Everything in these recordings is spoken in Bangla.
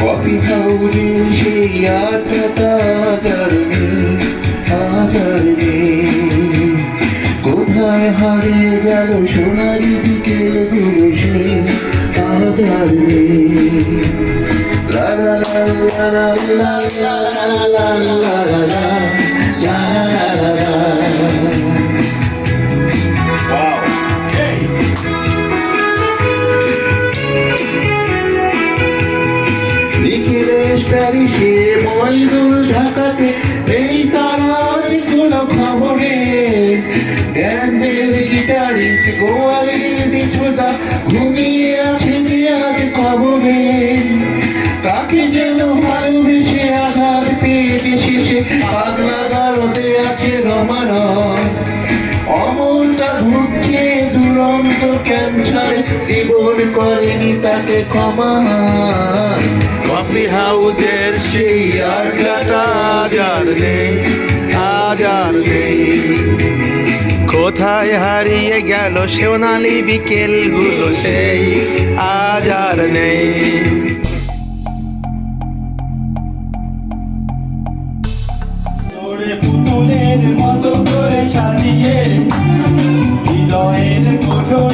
কফি হাউজে সেই আড্ডাটা আজার নেই আজার নেই কোথায় হারিয়ে গেল সোনালি বিকেলগুলো সে আজার নেই লা লা লা লা লা লা লা লা লা লা লা লা লা লা প্যারিসে মইদুল ঢাকাতে, এই তারা আজ কোনো খবরে। ব্যান্ডের গিটারিস গোয়ালির দিছুদা ঘুমিয়ে আছে যে আজ খবরে কাকে যেন ভালোবেসে আঘাত পেয়ে শেষে, পাগলা গারদে আছে রমারয় অমলটা ভুগছে দুরন্ত ক্যান্সার জীবন করেনি তাকে ক্ষমা। কফি হাউজের সেই আড্ডাটা আজ আর নেই। কোথায় হারিয়ে গেল সোনালি বিকেলগুলো সেই আজ আর নেই মতো করে সাজিয়ে, হৃদয়ের কোঠরে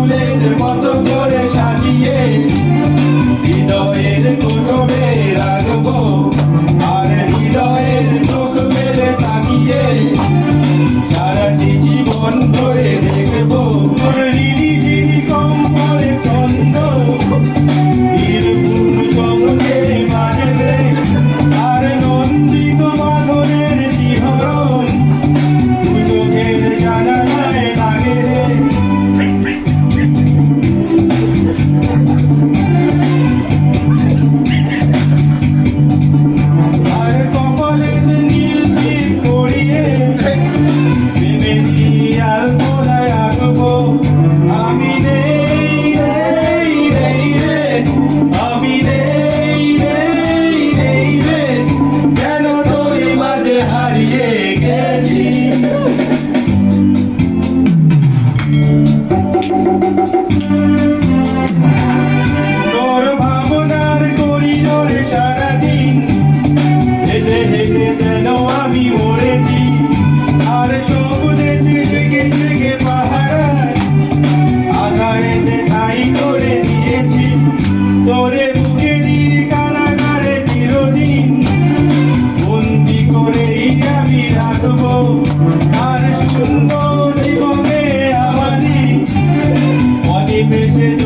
পুতুলের মতো করে সাজিয়ে হৃদয়ের কোঠরে রাখব। আর হৃদয়ের চোখ মেলে তাকিয়ে সারাটি জীবন ধরে দেখব। হেঁটে যেন আমি মরেছি। আর সবুজেতে জেগে জেগে পাহারায়। করে দিয়েছি। তোরে বুকে দিয়ে কারাগারে চিরদিন। বন্দি করেই আমি রাখব। আর সুন্দর জীবনে আমারই অনিমেষে